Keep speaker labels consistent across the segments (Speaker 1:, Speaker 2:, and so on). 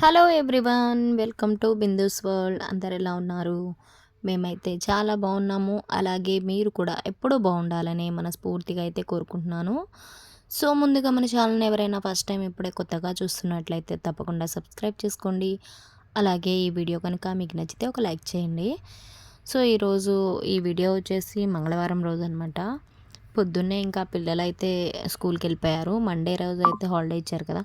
Speaker 1: Hello everyone welcome to Bindu's world. అందరు ఎలా ఉన్నారు? మేమైతే చాలా బాగున్నాము. అలాగే మీరు కూడా ఎప్పుడూ బాగుండాలని మనస్ఫూర్తిగా అయితే కోరుకుంటున్నాను. సో ముందుగా మన ఛానల్ని ఎవరైనా ఫస్ట్ టైం ఇప్పుడే కొత్తగా చూస్తున్నట్లయితే తప్పకుండా సబ్స్క్రైబ్ చేసుకోండి. అలాగే ఈ వీడియో కనుక మీకు నచ్చితే ఒక లైక్ చేయండి. సో ఈరోజు ఈ వీడియో వచ్చేసి మంగళవారం రోజు అనమాట పొద్దున్నే ఇంకా పిల్లలు అయితే స్కూల్కి వెళ్ళిపోయారు మండే రోజు అయితే హాలిడే ఇచ్చారు కదా.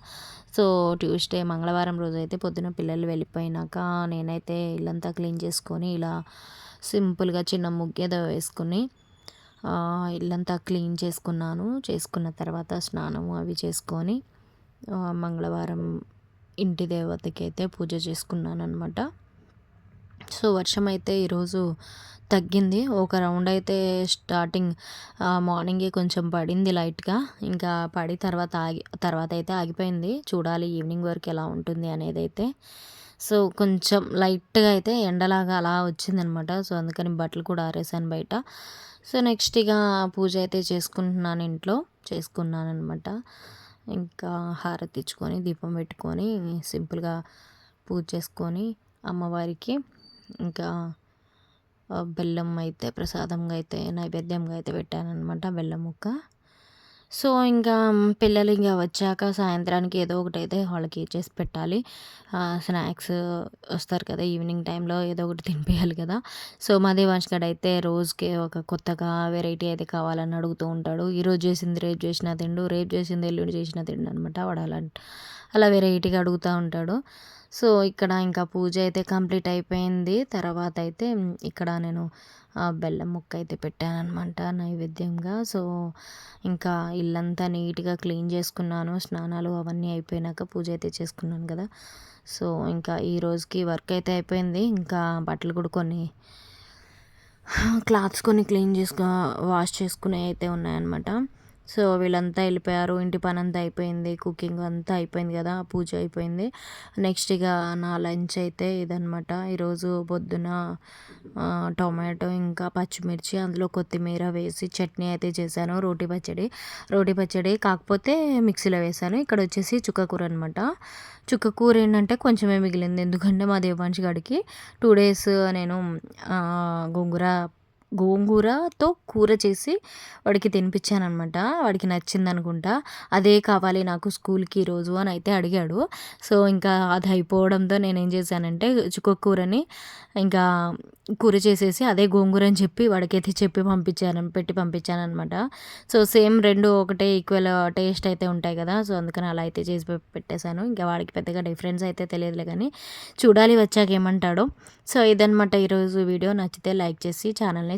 Speaker 1: సో ట్యూస్డే మంగళవారం రోజు అయితే పొద్దున పిల్లలు వెళ్ళిపోయినాక నేనైతే ఇల్లంతా క్లీన్ చేసుకొని ఇలా సింపుల్గా చిన్న ముగ్గేదో వేసుకుని ఇల్లంతా క్లీన్ చేసుకున్నాను. చేసుకున్న తర్వాత స్నానము అవి చేసుకొని మంగళవారం ఇంటి దేవతకి అయితే పూజ చేసుకున్నాను అనమాట సో వర్షం అయితే ఈరోజు తగ్గింది. ఒక రౌండ్ అయితే స్టార్టింగ్ మార్నింగే కొంచెం పడింది లైట్గా. ఇంకా పడి తర్వాత ఆగి తర్వాత అయితే ఆగిపోయింది. చూడాలి ఈవినింగ్ వరకు ఎలా ఉంటుంది అనేది అయితే సో కొంచెం లైట్గా అయితే ఎండలాగా అలా వచ్చిందనమాట. సో అందుకని బట్టలు కూడా ఆరేసాను బయట. సో నెక్స్ట్ ఇక పూజ అయితే చేసుకుంటున్నాను ఇంట్లో. చేసుకున్నాను అనమాట ఇంకా హారతి ఇచ్చుకొని దీపం పెట్టుకొని సింపుల్గా పూజ చేసుకొని అమ్మవారికి ఇంకా బెల్లం అయితే ప్రసాదంగా అయితే నైవేద్యంగా అయితే పెట్టానమాట బెల్లం ముక్క. సో ఇంకా పిల్లలు ఇంకా వచ్చాక సాయంత్రానికి ఏదో ఒకటి అయితే వాళ్ళకి చేసి పెట్టాలి. స్నాక్స్ వస్తారు కదా ఈవినింగ్ టైంలో ఏదో ఒకటి తినిపించాలి కదా. సో మా వంశగడ్ అయితే రోజుకి ఒక కొత్తగా వెరైటీ అయితే కావాలని అడుగుతూ ఉంటాడు. ఈరోజు చేసింది రేపు చేసిన తిండు రేపు చేసింది ఎల్లుండి చేసిన తిండు అనమాట వాడు అలా అలా వెరైటీగా అడుగుతూ ఉంటాడు. సో ఇక్కడ ఇంకా పూజ అయితే కంప్లీట్ అయిపోయింది. తర్వాత అయితే ఇక్కడ నేను బెల్లం ముక్క అయితే పెట్టాను అనమాట నైవేద్యంగా. సో ఇంకా ఇల్లంతా నీట్గా క్లీన్ చేసుకున్నాను. స్నానాలు అవన్నీ అయిపోయినాక పూజ అయితే చేసుకున్నాను కదా. సో ఇంకా ఈ రోజుకి వర్క్ అయితే అయిపోయింది. ఇంకా బట్టలు కూడా కొన్ని క్లాత్స్ కొన్ని క్లీన్ చేసుకో వాష్ చేసుకునే అయితే ఉన్నాయన్నమాట. సో వీళ్ళంతా వెళ్ళిపోయారు. ఇంటి పని అంతా అయిపోయింది. కుకింగ్ అంతా అయిపోయింది కదా పూజ అయిపోయింది. నెక్స్ట్ ఇక నా లంచ్ అయితే ఇదనమాట ఈరోజు పొద్దున టొమాటో ఇంకా పచ్చిమిర్చి అందులో కొత్తిమీర వేసి చట్నీ అయితే చేశాను. రోటి పచ్చడి. రోటి పచ్చడి కాకపోతే మిక్సీలో వేసాను ఇక్కడ వచ్చేసి చుక్కకూర అనమాట చుక్కకూర ఏంటంటే కొంచెమే మిగిలింది. ఎందుకంటే మా దేవాంశ్ గడికి టూ డేస్ నేను గోంగూర గోంగూరతో కూర చేసి వాడికి తినిపించాను అనమాట వాడికి నచ్చింది అనుకుంటా అదే కావాలి నాకు స్కూల్కి ఈరోజు అని అయితే అడిగాడు. సో ఇంకా అది అయిపోవడంతో నేను ఏం చేశానంటే చుక్క కూరని ఇంకా కూర చేసేసి అదే గోంగూర అని చెప్పి వాడికైతే చెప్పి పంపించాను పెట్టి పంపించాను అనమాట సో సేమ్ రెండు ఒకటే ఈక్వల్ టేస్ట్ అయితే ఉంటాయి కదా. సో అందుకని అలా అయితే చేసి పెట్టేశాను. ఇంకా వాడికి పెద్దగా డిఫరెన్స్ అయితే తెలియదులే కానీ చూడాలి వచ్చాక ఏమంటాడో. సో ఇదనమాట ఈరోజు వీడియో. నచ్చితే లైక్ చేసి ఛానల్ని